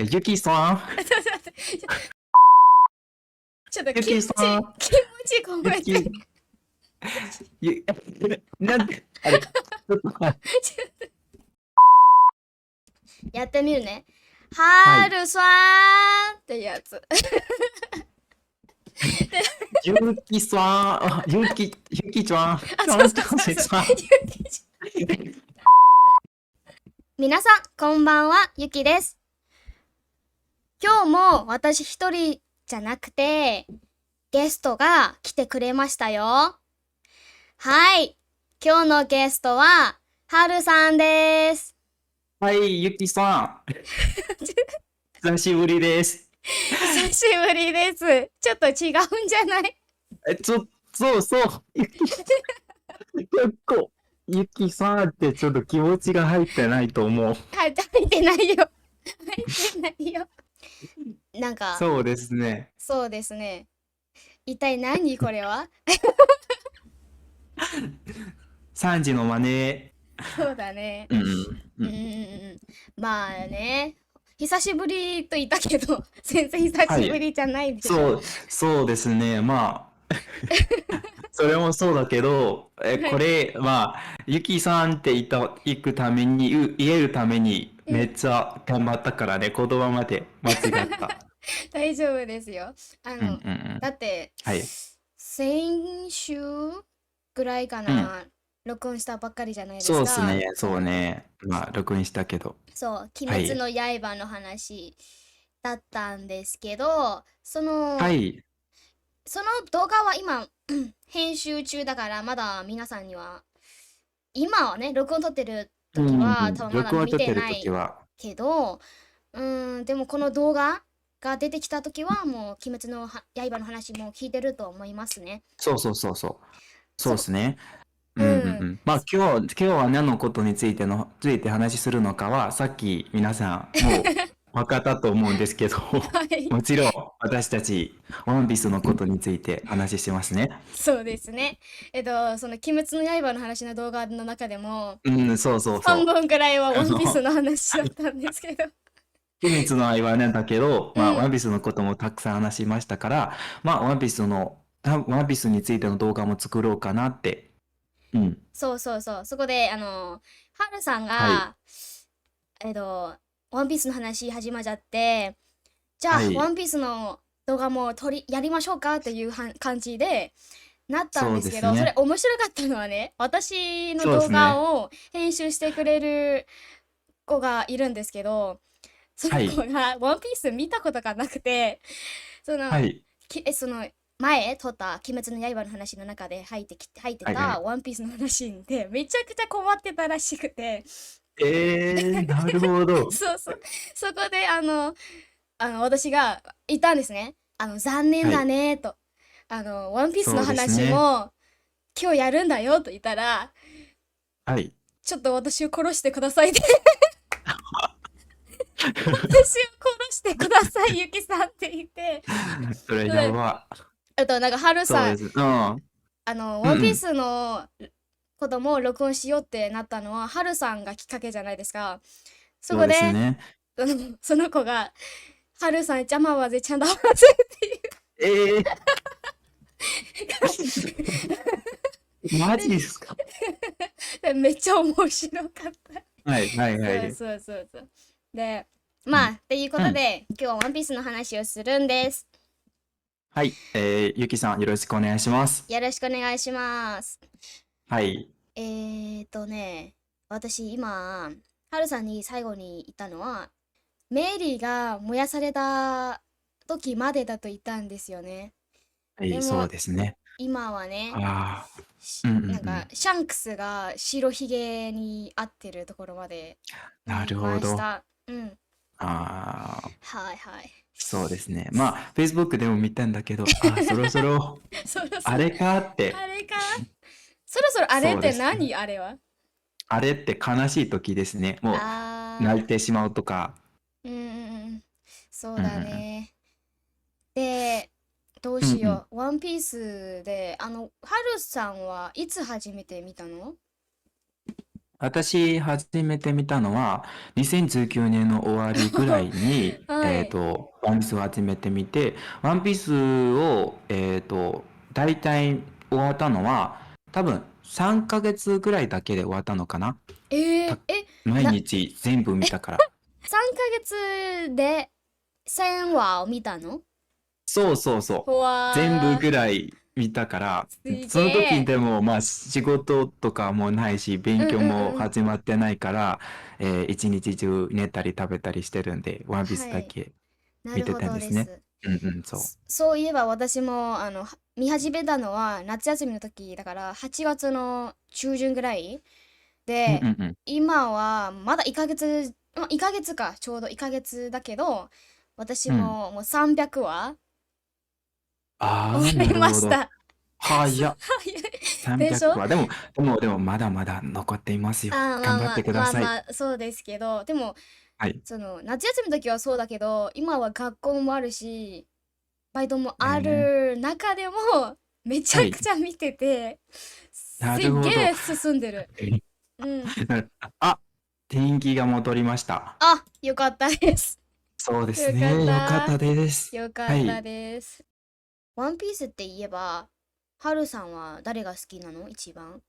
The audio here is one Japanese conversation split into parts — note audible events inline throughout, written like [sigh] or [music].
え、ゆきさん。[laughs] ちょっと気持ち。気持ち込めゆて。き。ゆ、なんで、あれ、ちょっと待ってやってみるね。はるさんってやつ。ゆきさん。あゆき、ゆきちゃん。皆さん、こんばんは、ゆきです。今日も私一人じゃなくて、ゲストが来てくれましたよ。はい。今日のゲストは、はるさんです。はい、ゆきさん。[laughs] 久しぶりです。久しぶりです。ちょっと違うんじゃない？え、ちょ、そうそう。結構、ゆきさんってちょっと気持ちが入ってないと思う。入ってないよ。入ってないよ。なんか、そうそうですね。ですね。一体何これは？3時の真似。そうだね。うんうんうん。まあね。久しぶりと言ったけど、全然久しぶりじゃないでしょ。そう、そうですね。まあ、[laughs] それもそうだけど、え、これ、まあ、ゆきさんって言った、行くために、う言えるために、めっちゃ頑張ったからね、言葉まで間違った。[laughs] 大丈夫ですよ。あの、うんうんうん。だって、はい。先週ぐらいかな、録音したばっかりじゃないですそうか。ですね、そうね。まあ、録音したけど。そう、鬼滅の刃の話だったんですけど、その、はい。その動画は今、[clears throat] 編集中だから、まだ皆さんには、今はね、録音撮ってる時は、うん多分まだ見てないけど、うーん、でもこの動画が出てきた時は、もう、鬼滅のは刃の話も聞いてると思いますね。そうそうそうそう。そうですね。ううんんうんうん。まあ今日、今日は何のことについての、ついて話するのかは、さっき皆さんもう分かったと思うんですけど、はい。もちろん私たち、ワンピースのことについて話してますね。そうですね。えっと、その、鬼滅の刃の話の動画の中でも、うん、そうそうそ半う。分ぐらいはワンピースの話だったんですけど。[laughs] 秘密の愛はなんだけど、まあ、うんワンピースのこともたくさん話しましたから、まあ、ワンピースの、たワンピースについての動画も作ろうかなって。うん。そうそうそう。そこで、あの、ハルさんが、はえっと、ワンピースの話始まっちゃって、じゃあ、はい。ワンピースの動画も撮り、やりましょうかっていうはん感じで、なったんですけど、そそうですね。れ面白かったのはね、私の動そうですね画を編集してくれる子がいるんですけど、その子がワンピース見たことがなくて、その、はい。きえその前撮った「鬼滅の刃」の話の中で入ってきて入ってはいはた「ワンピースの話でめちゃくちゃ困ってたらしくてえー、なるほど。[laughs] そうそうそこであのあの私が言ったんですねあの残念だねと、あのワンピースのそうです話ねも、今日やるんだよと言ったらはい。ちょっと私を殺してくださいって [laughs] 私を殺してくださいゆきさんって言ってそれやば。あとなんかハルさんそうです。うん。あの、うんワンピースのことも録音しようってなったのは、ハルさんがきっかけじゃないですか。そこで、そね。[laughs] その子が、ハルさん邪魔はぜちゃんだわぜっていう。えー、[laughs] マジですか？でめっちゃ面白かった。はいはいはい。そうそうそう。で、まあ、っていうことで、今日はワンピースの話をするんです。はい。えー、ゆきさんよろしくお願いします。よろしくお願いします。はい。えーとね、私今、ハルさんに最後に言ったのは、メリーが燃やされた時までだと言ったんですよね。はい、そうですね。今はね、あしうんうんうんなんかシャンクスが白ひげに合ってるところまであ、なるほど。うん、ああ、はいはい。そうですね。まあ、Facebook でも見たんだけど、あ、そろそろ [laughs] あれかって、あれかそろそろあれってそうですね。何、あれは？あれって悲しい時ですね。もう、泣いてしまうとか。うんうんうん。そうだね。で、どうしよう。ワンピースで、あの、ハルさんはいつ初めて見たの？私、初めて見たのは、2019年の終わりぐらいに、[laughs] はい。えっと、ワンピースを始めてみて、ワンピースを、えっと、大体終わったのは、多分3ヶ月ぐらいだけで終わったのかな？えー、え、毎日全部見たから。3 [laughs] ヶ月で1000話を見たの？そうそうそう。わー全部ぐらい見たからげえ、その時でもまあ仕事とかもないし、勉強うんうんうんも始まってないから、えー一日中寝たり食べたりしてるんで、ワンピースだけ。なるほどです。見てたんですねうんうん、そう。そそういえば私もあのは見始めたのは夏休みの時だから8月の中旬ぐらいで、うんうんうん。今はまだ1ヶ月まあ1ヶ月かちょうど1ヶ月だけど私ももう300話ああ、終わりなるほど。ました。早っ。[laughs] でしょ？300は。でも、でも、でも、まだまだ残っていますよ。あーまあ頑張まあってください。まあまあそうですけどでもはい。その夏休みの時はそうだけど今は学校もあるしバイトもある中でもめちゃくちゃ見てて、すっげえ進んでる。えうん、[laughs] あ、天気が戻りました。あよかったです。そうですね。よかったよかったです。よかったです。ワンピースって言えばハルさんは誰が好きなの？一番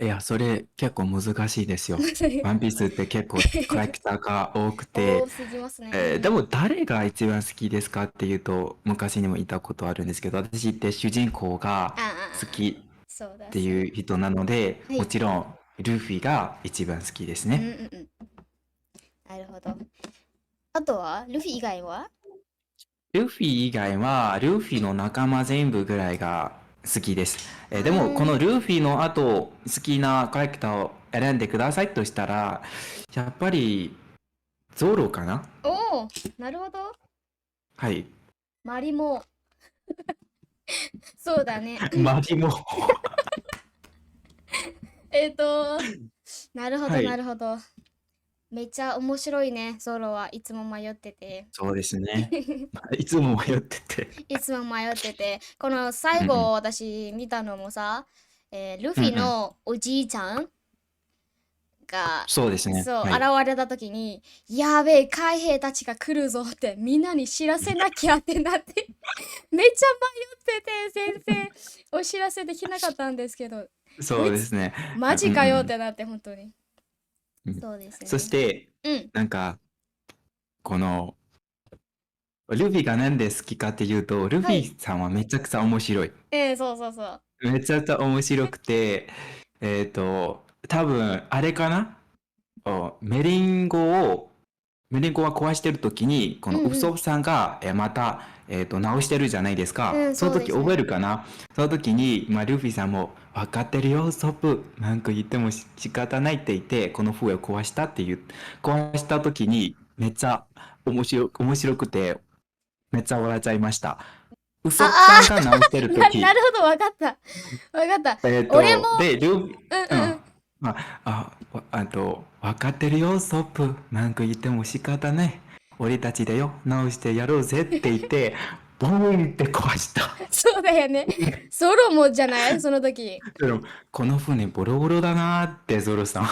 いや、それ結構難しいですよ。[laughs] ワンピースって結構キャラクターが多くて多、すぎますね。えーでも誰が一番好きですかっていうと、昔にも言ったことあるんですけど、私って主人公がああ好きそうだっていう人なので、はいもちろんルフィが一番好きですうんね。うんうん。なるほど。あとは？ルフィ以外は？ルフィ以外は、ルフィの仲間全部ぐらいが好きです。えーでも、うんこのルフィの後、好きなキャラクターを選んでくださいとしたら、やっぱり、ゾロかな？おおなるほど。はい。マリモ。[laughs] そうだね。[laughs] マリモ。[laughs] えっと、なるほど、はいなるほど。めっちゃ面白いね、ゾロはいつも迷ってて。そうですね。[laughs] いつも迷ってて。いつも迷ってて、この最後私見たのもさ、えールフィのおじいちゃんが、そうですね。そう、はい現れた時に、やべえ、海兵たちが来るぞってみんなに知らせなきゃってなって、[laughs] めっちゃ迷ってて、全然 [laughs] お知らせできなかったんですけど、そうですね。マジかよってなって、本当に。うんそうですね。そして、うん、なんか、この、ルフィがなんで好きかっていうと、ルフィさんはめちゃくちゃ面白い。えー、そうそうそう。めちゃくちゃ面白くて、[laughs] えっと、多分、あれかな？おメリンゴを、メリンゴが壊してる時に、このウソさんが、えまた、えっと、直してるじゃないですか。うんその時覚えるかな？その時に、まあ、ルフィさんも、分かってるよ、ウソップ。なんか言ってもし仕方ないって言って、この笛を壊したっていう、壊した時に、めっちゃ面白面白くて、めっちゃ笑っちゃいました。ウソップさんが直してるな時なるほど、わかった。わかった。えっと、俺もで、ルフィ、うんうんうん。まあ、あ、わあと、分かってるよ、ソップ。なんか言っても仕方ない。俺たちだよ、直してやろうぜって言って、ボーンって壊した。[laughs] そうだよね。ソロもじゃない？その時。この船ボロボロだなーって、ゾロさん。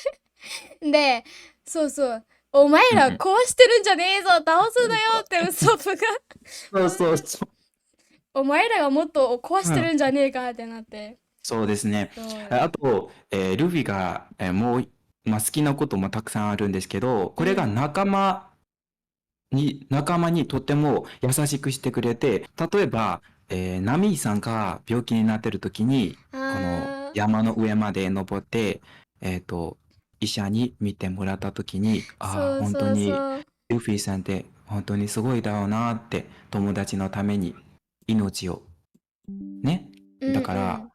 [laughs] で、そうそう。お前らうんうしてるんじゃねえぞ倒すなよってウソップが。そうそうそう。お前らがもっと壊してるんじゃねえかってなって。そうですね。あと、えールフィが、えーもう、まあ、好きなこともたくさんあるんですけど、これが仲間に、仲間にとっても優しくしてくれて、例えば、えーナミさんが病気になってる時に、このあー山の上まで登って、えっと、医者に見てもらった時に、ああ、そうそう本当にそう。ルフィさんって本当にすごいだろうなって、友達のために命を、ね、だから、う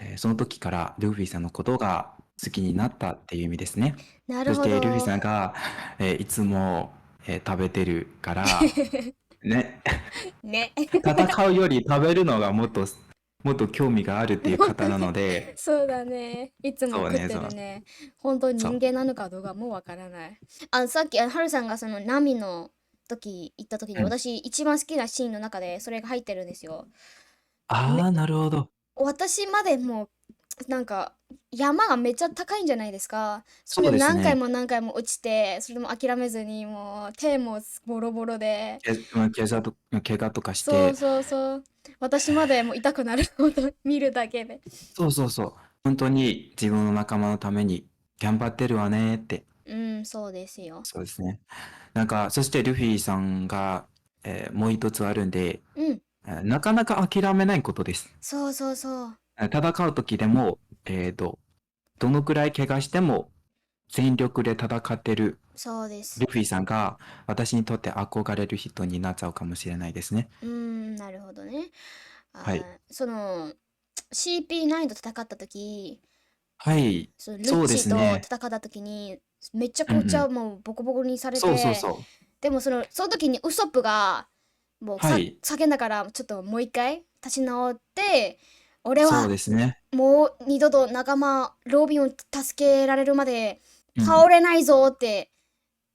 えーその時からルフィさんのことが好きになったっていう意味ですね。なるほど。そしてルフィさんが、えーいつも、えー食べてるから、ね、ね。戦うより食べるのがもっと、もっと興味があるっていう方なので、[laughs] そうだね。いつも食ってそうねるね。本当に人間なのかどうかもわからない。あさっき、あはるさんがそのナミの時行った時に、うん私一番好きなシーンの中でそれが入ってるんですよ。ああ、なるほど。私までもうなんか山がめっちゃ高いんじゃないですか。それそうです何回ね。も何回も落ちて、それでも諦めずにもう手もボロボロで。け、まあ、怪我と、怪我とかしそうて、そうそう。私までもう痛くなるほど見るだけで。そうそうそう。本当に自分の仲間のために頑張ってるわねって。うん、そうですよ。そうですね。なんか、そしてルフィさんが、えーもう一つあるんで、うん、えーなかなか諦めないことです。そうそうそう。えー戦う時でも、えーと、どのくらい怪我しても全力で戦ってるそうですル。フィさんが私にとって憧れる人になっちゃうかもしれないですね。うん、なるほどね。あはいーその CP9 と戦った時、はい。そのルそうッチと戦った時に、めっちゃこっちはもうボコボコにされて、そうそうそう。でもそのその時にウソップがもうさ、はい叫んだからちょっともう一回立ち直って俺そうはですね。もう二度と仲間ロビンを助けられるまでうん倒れないぞって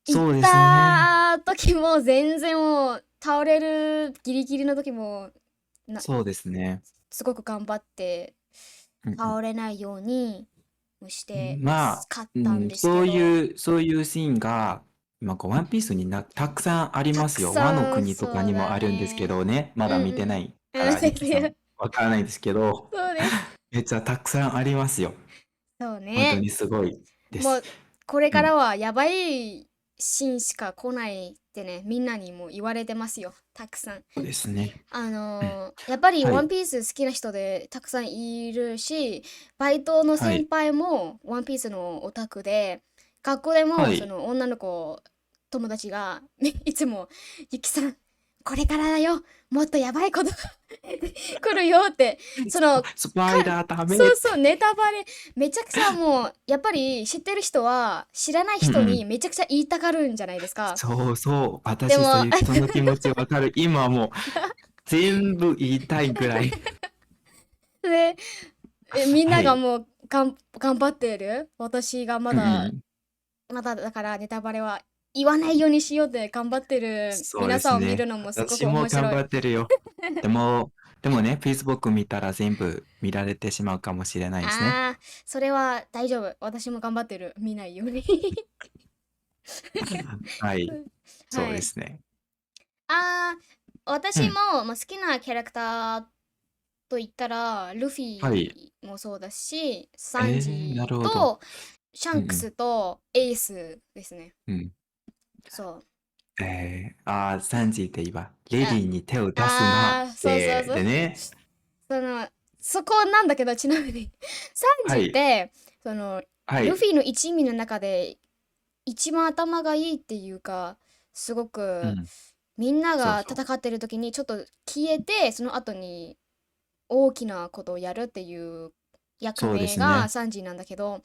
言った時も全然もう倒れるギリギリの時もなそうですね。すごく頑張って倒れないようにしてまあ勝ったうん、そういう、そういうシーンが、今こう、ワンピースにな、たくさんありますよ。和の国とかにもあるんですけどね。まだ見てないから、うんうんわからないですけど、そうです。めっちゃたくさんありますよ。そう本当ねにすごいです。もうこれからはやばいシーンしか来ないってねみんなにも言われてますよ。たくさん。そうですね。あのーやっぱりはい。ワンピース好きな人でたくさんいるしバイトの先輩もワンピースのオタクで学校でもはい。その女の子友達がいつも「ゆきさんこれからだよ。もっとやばいことが [laughs] 来るよ」って。そのスパイダーダメそうそうネタバレ。めちゃくちゃもうやっぱり知ってる人は知らない人にめちゃくちゃ言いたがるんじゃないですか。そうそう。私でも。そういう人の気持ちわかる。今もう全部言いたいぐらい。[laughs] でえみんながもうがん頑張ってる？私がまだ、うん。まだだからネタバレは言わないようにしようって頑張ってる皆さんを見るのもすごく私も面白い。頑張ってるよ。[laughs] でも、でもね、Facebook 見たら全部見られてしまうかもしれないですね。ああそれは大丈夫私も頑張ってる見ないように。[laughs] はい。そうはいですね。あー私も、まあ、好きなキャラクターと言ったらルフはいィもそうだし、サンジえーシャンクスとエースですね。うん。そう。えー、あー、サンジって言えば、レディーに手を出すあーなっそうそうそうて、でね。そのそこなんだけどちなみに [laughs] サンジって、そのはいル。フィの一味の中で一番頭がいいっていうかすごく、うんみんながそうそう戦ってる時にちょっと消えてその後に大きなことをやるっていう役そうです名がね。サンジなんだけど、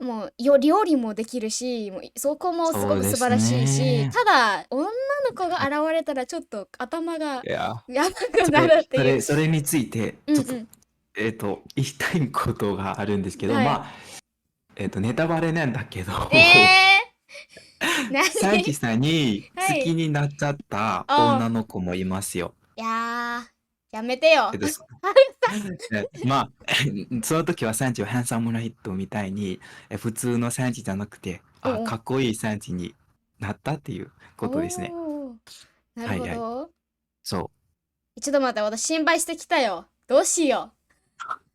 もうよ料理もできるしもうそこもすごくそうです素晴らしいし、ね。ただ女の子が現れたらちょっと頭がいや、やばくそなるっていう。れそれについて、ちょっと、うんうんえっ、と、言いたいことがあるんですけど、はい。まあ、えっ、と、ネタバレなんだけど、えー、[laughs] 何？サンジさんにはい。好きになっちゃったあ女の子もいますよ。いやめてよ [laughs] まあ、[laughs] その時はサンジはハンサムな人みたいに、え普通のサンジじゃなくて、あ、かっこいいサンジになったっていうことですね。なるほど、はいそう。ちょっと待って私心配してきたよ。どうしよ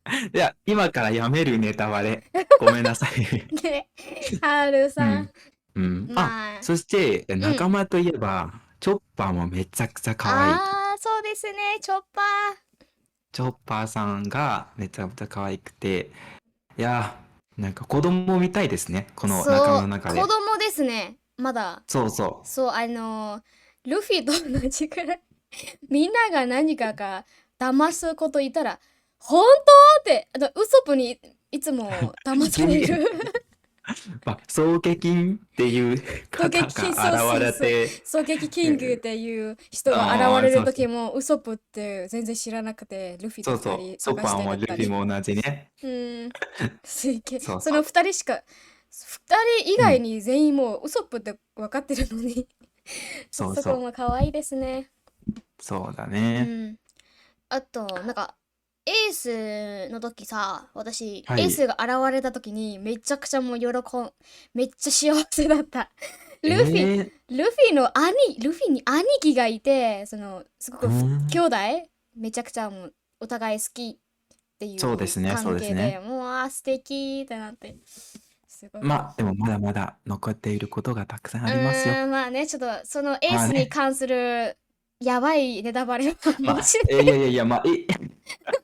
[laughs] いや、今からやめるネタバレ。ごめんなさい。う。ね、はるさん。うん。あ、まあ、そして、仲間といえば、チョッパーもめちゃくちゃ可愛い。そうですね、チョッパー。チョッパーさんがめちゃくちゃ可愛くて、いや、なんか子供みたいですね。この仲間の中で子。供ですね、まだ。そうそそう、あのールフィと同じくらい。[laughs] みんなが何かが騙すこと言ったら、本当って、あのウソップにいつも騙される。[laughs] う。まあ、金っていう方双撃金そうそうが現れて、狙撃キングっていう人が現れる時もウソップって全然知らなくてルフィとそう二人そう、チョッパーもルフィも同じね。うん。すげえ。そう。そうその二人しか二人以外に全員もうウソップって分かってるのに。そうそう、こも可愛いですね。そうだうね。ん。あとなんかエースの時さ、私、はいエースが現れた時にめちゃくちゃもう喜ん、めっちゃ幸せだった。ルフィ、えールフィの兄、ルフィに兄貴がいて、その、すごくふうん兄弟めちゃくちゃもうお互い好きっていうそうですねそうですねで、もう、あー、素敵ってなって。すごい。まあ、でもまだまだ残っていることがたくさんありますよ。うーんまあね、ちょっとそのエースまあねに関するやばいネタバレはまあもし、いやいやいや、まあ、い [laughs]